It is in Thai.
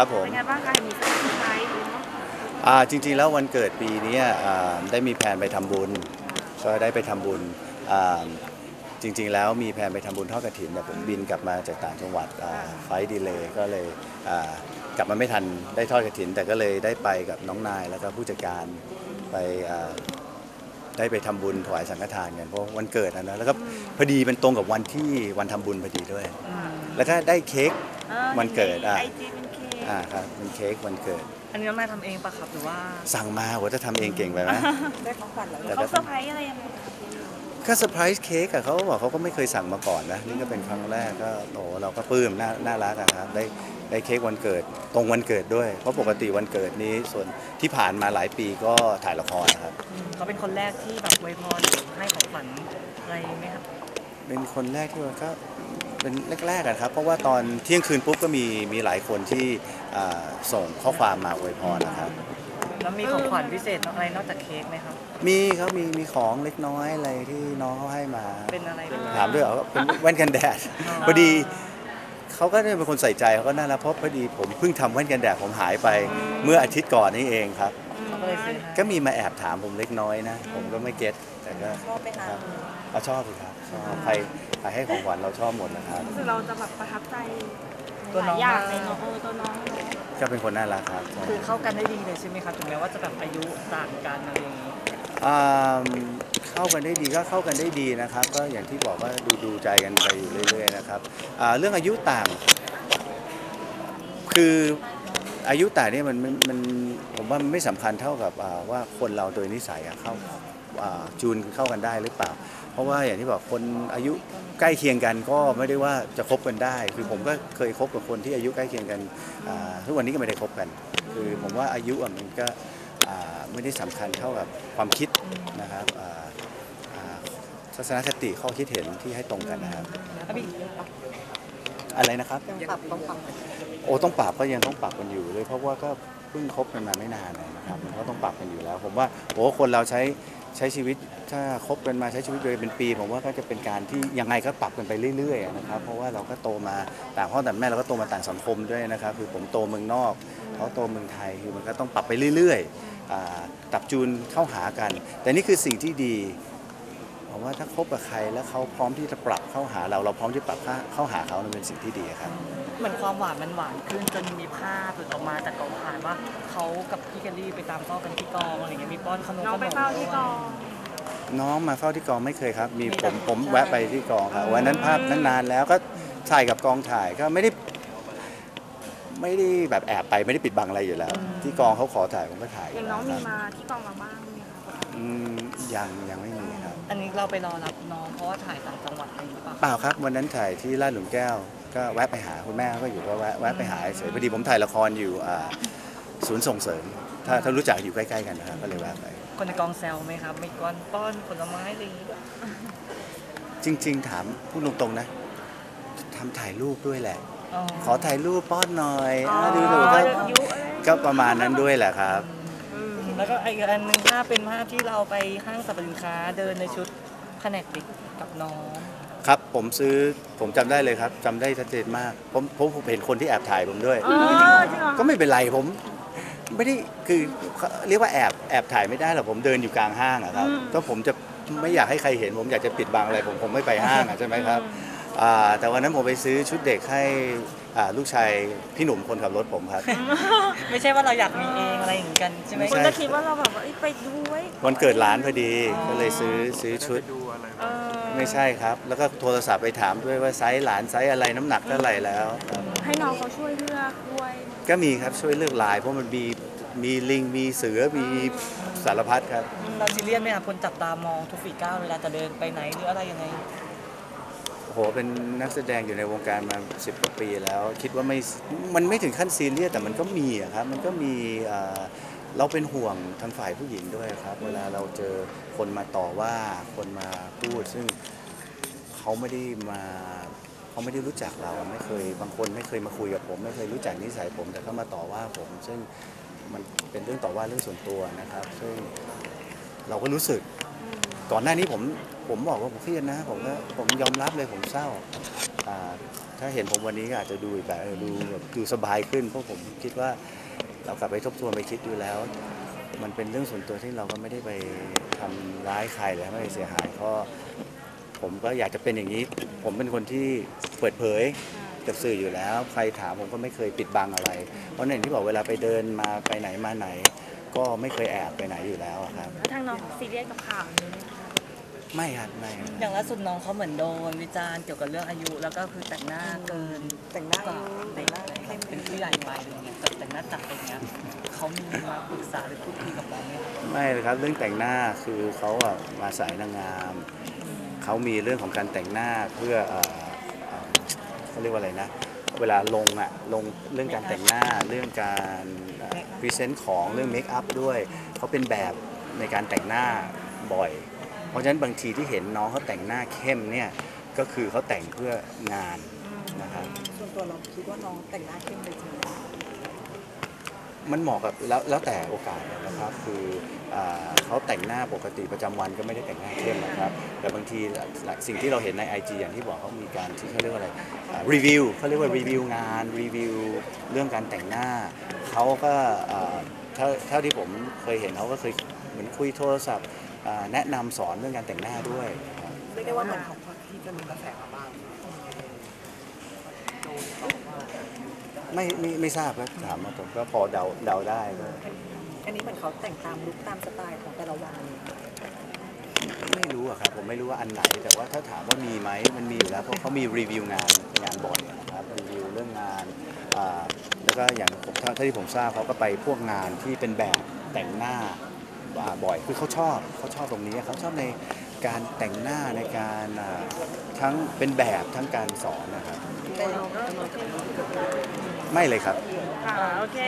ครับผม เป็นไงบ้างคะเห็นมีเซอร์ไพรส์อ่าจริงๆแล้ววันเกิดปีเนี้ยอ่าได้มีแผนไปทำบุญ ก็ได้ไปทำบุญอ่าจริงๆแล้วมีแผนไปทำบุญทอดกระถินแต่ผมบินกลับมาจากต่างจังหวัดไฟดีเลยก็เลยอ่ากลับมาไม่ทันได้ทอดกระถิน แต่ก็เลยได้ไปกับน้องนายแล้วก็ผู้จัดการไปอ่าได้ไปทำบุญถวายสังฆทานกันเพราะวันเกิดนะนะแล้วก็พอดีเป็นตรงกับวันที่วันทำบุญพอดีด้วย แล้วก็ได้เค้กวันเกิดอะ ไอจีเป็นเค้ก อ่าครับเป็นเค้กวันเกิด อันนี้น้องนายทำเองปะครับหรือว่าสั่งมาโหจะทำเองเก่งไปไหมได้ของขวัญแล้วแต่เขาก็เซอร์ไพรส์อะไรยังไงก็เซอร์ไพรส์เค้กอะเขาบอกเขาก็ไม่เคยสั่งมาก่อนนะนี่ก็เป็นครั้งแรกก็โอ้โหเราก็ปลื้มน่าน่ารักอะครับได้ได้เค้กวันเกิด ตรงวันเกิดด้วย เพราะปกติวันเกิดนี้ส่วนที่ผ่านมาหลายปีก็ถ่ายละครนะครับเขาเป็นคนแรกที่แบบอวยพรหรือให้ของขวัญอะไรไหมครับเป็นคนแรกที่ว่าก็ เป็นแรกๆอะครับ เพราะว่าตอนเที่ยงคืนปุ๊บก็มีมีหลายคนที่อ่าส่งข้อความมาอวยพรนะครับแล้วมีของขวัญพิเศษอะไรนอกจากเค้กไหมครับ มีเขามีมีของเล็กน้อยอะไรที่น้องเขาให้มา เป็นอะไรเป็นถามด้วยเหรอเป็นแว่นกันแดดพอดีเขาก็ได้เป็นคนใส่ใจเขาก็น่ารักเพราะพอดีผมเพิ่งทำแว่นกันแดดผมหายไปเมื่ออาทิตย์ก่อนนี่เองครับเขา ก็เลยซื้อให้ก็มีมาแอบถามผมเล็กน้อยนะ ผมก็ไม่เก็ตแต่ก็ชอบไหมคะครับเอาชอบสิครับชอบใครใครให้ของขวัญเราชอบหมดนะครับ คือเราจะแบบประทับใจตัวหน้ลาอยงอย่างในน้องเออตัวน้องก็เป็นคนน่ารักครับคือเข้ากันได้ดีเลยใช่ไหมครับถึงแม้ว่าจะแบบอายุต่างกันอะไรอย่างนี้อ่าเข้ากันได้ดีก็เข้ากันได้ดีนะครับ ก็อย่างที่บอกว่าดูดูใจกันไปอยู่เรื่อยๆนะครับอ่าเรื่องอายุต่าง คือ อายุต่างเนี่ยมันมันมันผมว่ามันไม่สำคัญเท่ากับอ่าว่าคนเราโดยนิสัยอะเข้าอ่าจูนเข้ากันได้หรือเปล่า เพราะว่าอย่างที่บอกคนอายุใกล้เคียงกันก็ไม่ได้ว่าจะคบกันได้ คือผมก็เคยคบกับคนที่อายุใกล้เคียงกันอ่าทุกวันนี้ก็ไม่ได้คบกัน คือผมว่าอายุอะมันก็อ่าไม่ได้สำคัญเท่ากับความคิดนะครับอ่าอ่าทัศนคติข้อคิดเห็นที่ให้ตรงกันนะครับ อะไรนะครับ ยังปรับต้องปรับโอ้ต้องปรับก็ยังต้องปรับกันอยู่เลยเพราะว่าก็เพิ่งคบกันมาไม่นานนะครับมันก็ต้องปรับกันอยู่แล้ว ผมว่าโอ้คนเราใช้ใช้ชีวิตถ้าคบกันมาใช้ชีวิตโดยเป็นปี ผมว่าก็จะเป็นการที่ยังไงก็ปรับกันไปเรื่อยๆนะครับเพราะว่าเราก็โตมาต่างพ่อต่างแม่เราก็โตมาต่างสังคมด้วยนะครับคือผมโตเมืองนอกเขาโตเมืองไทยคือมันก็ต้องปรับไปเรื่อยๆปรับจูนเข้าหากัน แต่นี่คือสิ่งที่ดี ผมว่าถ้าคบกับใครแล้วเขาพร้อมที่จะปรับเข้าหาเราเราพร้อมที่จะปรับเข้าหาเขานั่นเป็นสิ่งที่ดีครับเหมือนความหวานมันหวานขึ้นจนมีภาพหลุดออกมาจากกองถ่ายว่าเขากับพี่แคลรี่ไปตามเฝ้ากันที่กองอะไรเงี้ยมีป้อนขนมน้องไปเฝ้าที่กองน้องมาเฝ้าที่กองไม่เคยครับ มีมีผแต่มผมใช่แวะไปที่กองครับวันนั้นภาพนั้นนานแล้วก็ถ่ายกับกองถ่ายก็ไม่ได้ ไม่ได้แบบแอบไปไม่ได้ปิดบังอะไรอยู่แล้ว ที่กองเขาขอถ่ายผมก็ถ่ายอย่างน้องมีครับมาที่กองเราบ้างไหมคะอืมยังยังไม่มีครับอันนี้เราไปรอรับน้องเพราะว่าถ่ายต่างจังหวัดอะไรอย่างนี้หรือเปล่าเปล่าครับวันนั้นถ่ายที่ลาดหลุมแก้ว ก็แวะไปหาคุณแม่ก็อยู่ก็แวะแวะไปหาเฉยพอดีผมถ่ายละครอยู่อ่าศูนย์ส่งเสริม ถ้าถ้ารู้จักอยู่ใกล้ๆกันนะครับก็เลยแวะไป คนในกองแซวไหมครับมีก้อนป้อนผลไม้อะไรอย่างนี้จริง ๆ ถามพูดตรงๆนะทำถ่ายรูปด้วยแหละอ๋อ ขอถ่ายรูปป้อนหน่อยอ๋ออะดูดูก็ยุอะไรก็ประมาณนั้นด้วยแหละครับอืมแล้วก็อีกอันหนึงภาพเป็นภาพที่เราไปห้างสรรพสินค้าเดินในชุดแผนกเด็กกับน้อง ครับผมซื้อผมจำได้เลยครับจำได้ชัดเจนมากผมผมผมเห็นคนที่แอบถ่ายผมด้วยเออจริงเหรอก็ไม่เป็นไรผม ไม่ได้คือเรียกว่าแอบแอบถ่ายไม่ได้หรอกผมเดินอยู่กลางห้างอะครับก็ผมจะไม่อยากให้ใครเห็น ผมอยากจะปิดบังอะไรผมผมไม่ไปห้างอะใช่ไหมครับอ่า แต่วันนั้นผมไปซื้อชุดเด็กให้อ่าลูกชายพี่หนุ่มคนขับรถผมครับ ไม่ใช่ว่าเราอยากมีเองอะไรอย่างนี้กันใช่ไหม ไม่คนใช่จะคิดว่าเราแบบว่าเอ้ยไปดูไว้วันเกิดหลานพอดีก็เลยซื้อซื้อชุด เออไม่ใช่ครับ แล้วก็โทรศัพท์ไปถามด้วยว่าไซส์หลานไซส์อะไรน้ำหนักเท่าไหร่แล้วครับให้น้องเขาช่วยเลือกด้วยก็มีครับช่วยเลือกลาย เพราะมันมีมีลิงมีเสือมีสารพัดครับ เราซีเรียสไหมครับคนจับตามองทุกฝีก้าวเวลาจะเดินไปไหนหรืออะไรยังไง โหเป็นนักแสดงอยู่ในวงการมา10กว่าปีแล้ว คิดว่าไม่มันไม่ถึงขั้นซีเรียสแต่มันก็มีอะครับมันก็มีเอ่อเราเป็นห่วงทางฝ่ายผู้หญิงด้วยครับ เวลาเราเจอคนมาต่อว่าคนมาพูด ซึ่งเขาไม่ได้มาเขาไม่ได้รู้จักเราไม่เคยบางคนไม่เคยมาคุยกับผม ไม่เคยรู้จักนิสัยผม แต่ก็มาต่อว่าผม ซึ่งมันเป็นเรื่องต่อว่าเรื่องส่วนตัวนะครับ ซึ่งเราก็รู้สึกก่อนหน้านี้ผม ผมบอกว่าผมเครียดนะ ผมก็ผมยอมรับเลยผมเศร้าอ่าถ้าเห็นผมวันนี้ก็อาจจะดูอีกแบบเออดูแบบดูสบายขึ้นเพราะผมคิดว่าเรากลับไปทบทวนไปคิดดูแล้ว มันเป็นเรื่องส่วนตัวที่เราก็ไม่ได้ไปทำร้ายใครหรือไม่ได้เสียหายเพราะผมก็อยากจะเป็นอย่างนี้ ผมเป็นคนที่เปิดเผย กับสื่ออยู่แล้ว ใครถามผมก็ไม่เคยปิดบังอะไร เพราะอย่างที่บอกเวลาไปเดินมาไปไหนมาไหน ก็ไม่เคยแอบไปไหนอยู่แล้วอะครับ แล้วทางน้องซีเรียสกับข่าวนี้ไหมคะ ไม่ครับไม่ครับอย่างล่าสุดน้องเขาเหมือนโดนวิจารณ์เกี่ยวกับเรื่องอายุ แล้วก็คือแต่งหน้าเกินแต่งหน้าก็อายุเด็กอะไรครับเป็นผู้ใหญ่ไปอะไรเงี้ยแต่งหน้าจัดอะไรเงี้ยเขามีมาปรึกษาหรือพูดคุยกับเราไหมครับไม่เลยครับเรื่องแต่งหน้าคือเขาอะมาสายนางงามเขามีเรื่องของการแต่งหน้าเพื่อเอ่อเอ่อเขาเรียกว่าอะไรนะ เวลาลงอะลงเรื่องการแต่งหน้าเรื่องการพรีเซนต์ของเรื่องเมคอัพด้วยเขาเป็นแบบในการแต่งหน้าบ่อย เพราะฉะนั้นบางทีที่เห็นน้องเขาแต่งหน้าเข้มเนี่ยก็คือเขาแต่งเพื่องานนะครับส่วนตัวเราคิดว่าน้องแต่งหน้าเข้มเลยจริงไหมมันเหมาะกับแล้วแล้วแต่โอกาสนะครับคืออ่าเขาแต่งหน้าปกติประจำวันก็ไม่ได้แต่งหน้าเข้มนะครับแต่บางทีสิ่งที่เราเห็นใน IG อย่างที่บอกเขามีการที่เขาเรียกว่าอะไรรีวิวเขาเรียกว่ารีวิวงานรีวิวเรื่องการแต่งหน้าเขาก็อ่าเท่าเท่าที่ผมเคยเห็นเขาก็เคยเหมือนคุยโทรศัพท์อ่า แนะนำสอนเรื่องการแต่งหน้าด้วยครับเรียกได้ว่าเหมือนของที่จะมีกระแสมาบ้างไม่ไม่ไม่ทราบครับถามมาผมก็พอเดาเดาได้ก็อันนี้เหมือนเขาแต่งตามลุคตามสไตล์ของแต่ละวันเลยไม่รู้อะครับผมไม่รู้ว่าอันไหน แต่ว่าถ้าถามว่ามีไหมมันมีอยู่แล้วเพราะเขามีรีวิวงานงานบ่อยนะครับรีวิวเรื่องงานอ่าแล้วก็อย่างผมเท่าเท่าที่ผมทราบเขาก็ไปพวกงานที่เป็นแบบแต่งหน้าอ่า บ่อยคือเขาชอบเขาชอบตรงนี้เขาชอบในการแต่งหน้าในการอ่าทั้งเป็นแบบทั้งการสอนนะครับแต่เราก็ไม่เลยครับค่ะโอเค